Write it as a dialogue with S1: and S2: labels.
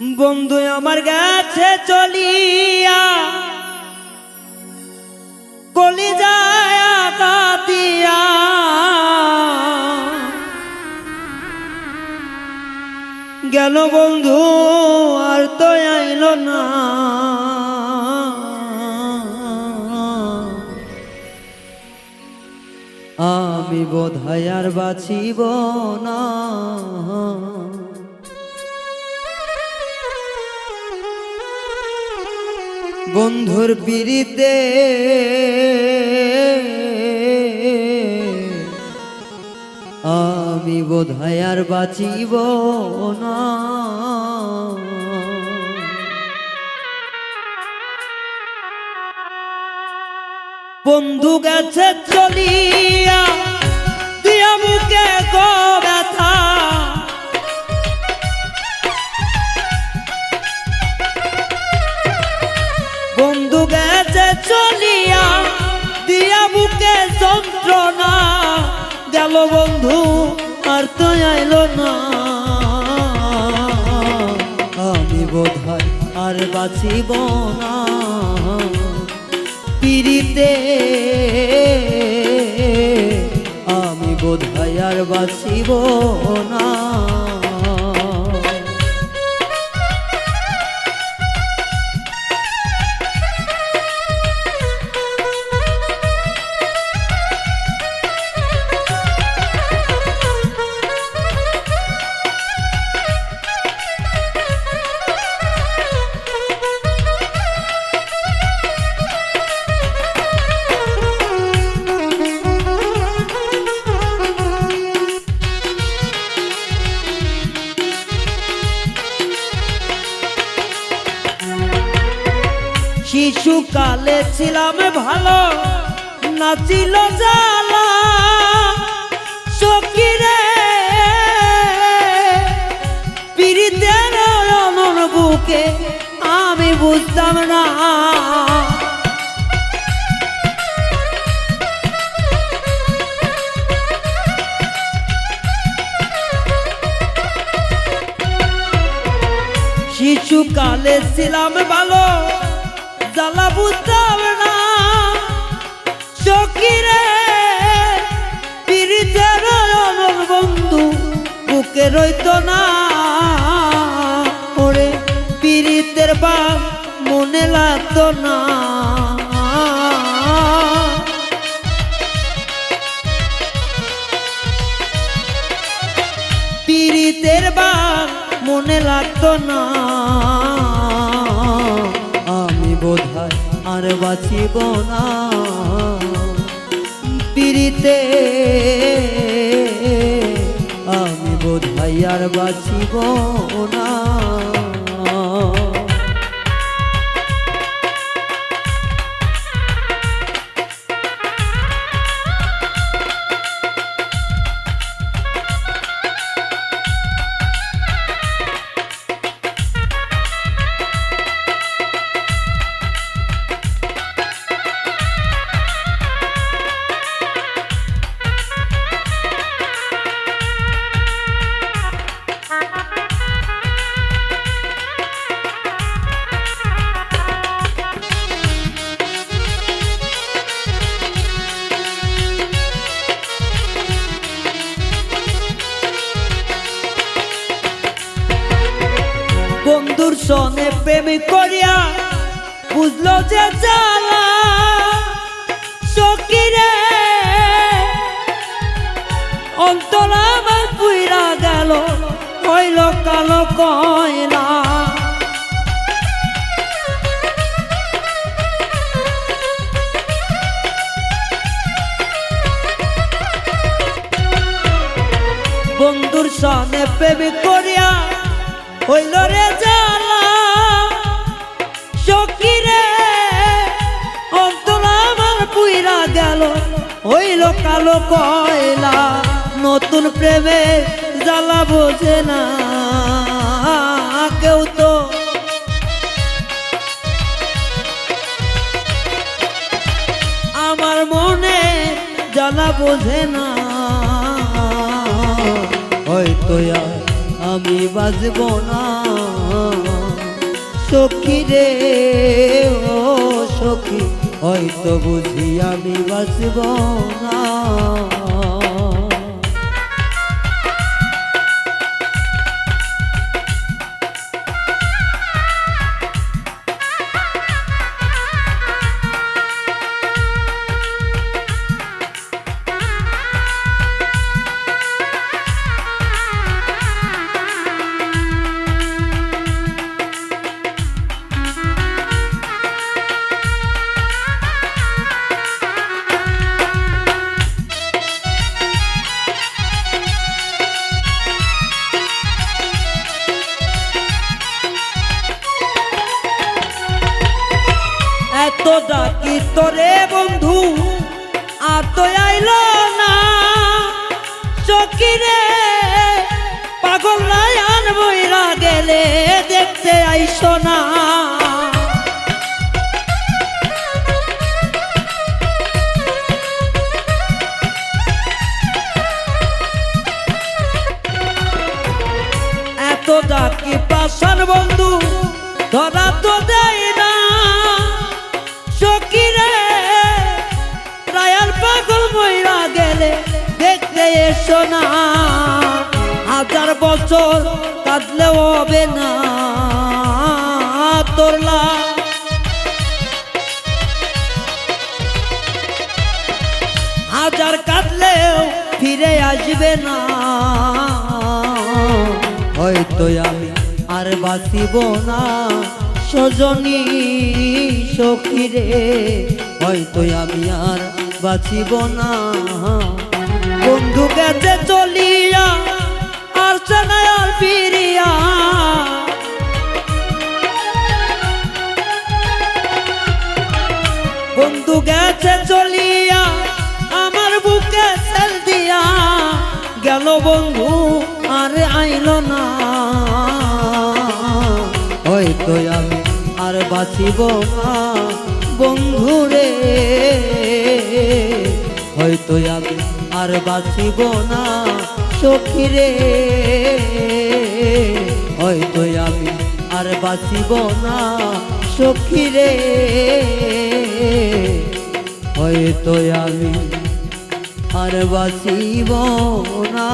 S1: বন্ধু আমার গেছে চলিয়া কলি যায় গেল বন্ধু, আর তো আইল না। আমি বোধ হয় আর বাঁচিব না। বন্ধুর পিড়িতে। আমি বোধহয় আর বাঁচিব না। বন্ধু গেছে চলিয়া দিয়া মুখে গো ব্যথা। গেল বন্ধু, আর তো আইলো না। আমি বোধহয় আর বাঁচিব না। পিড়িতে আমি বোধহয় আর বাঁচিব না। শিশুকালে ছিলাম ভালো নাচিল জালা অনন বুকে আমি বুঝতাম না। শিশুকালে ছিলাম ভালো জ্বালা বুঝতাম না। চকিরে পিড়িতের বন্ধু, বুকে রইত না। ওরে পিড়িতের বা মনে লাগতো না। পীড়িতের বা মনে লাগতো না। আর বাঁচিব না। পীড়িতে আমি বোধহয় আর বাঁচিব না। সনে প্রেম করিয়া বুঝলো যে জ্বালা সকিরে অন্তর আমার পুইরা গেল, হইল কালো কয়লা। বন্ধুর সনে প্রেম করিয়া হইল রে জ্বালা। গেল, হইল কালো কয়লা, নতুন প্রেমে জ্বালা বোঝে না কেউ তো। আমার মনে জ্বালা বোঝে না, হয়তো আমি বাজব না। সখী রে, ও সখী হয়তো বুঝি আমি বাঁচব না। তোরে বন্ধু আর আইল না। চকিরে পাগল নাই আনবই গেলে দেখতে আইস না। এসো না। হাজার বছর কাঁদলেও হবে না। তোরলা হাজার কাঁদলেও ফিরে আসবে না। হয়তো আমি আর বাঁচিব না। সজনী সখীরে হয়তো আমি আর বাঁচিব না। বন্ধু গেছে চলিয়া, আর চেনায় আর ফিরিয়া। বন্ধু গেছে চলিয়া, আমার বুকে সেল দিয়া। গেল বন্ধু, আর আইল না। হয়তো আমি আর বাঁচিব না বন্ধু রে। হয়তো আমি আর বাঁচিব না। সখী রে হয়তো আমি আর বাঁচিব না। সখী রে হয়তো আমি আর বাঁচিব না।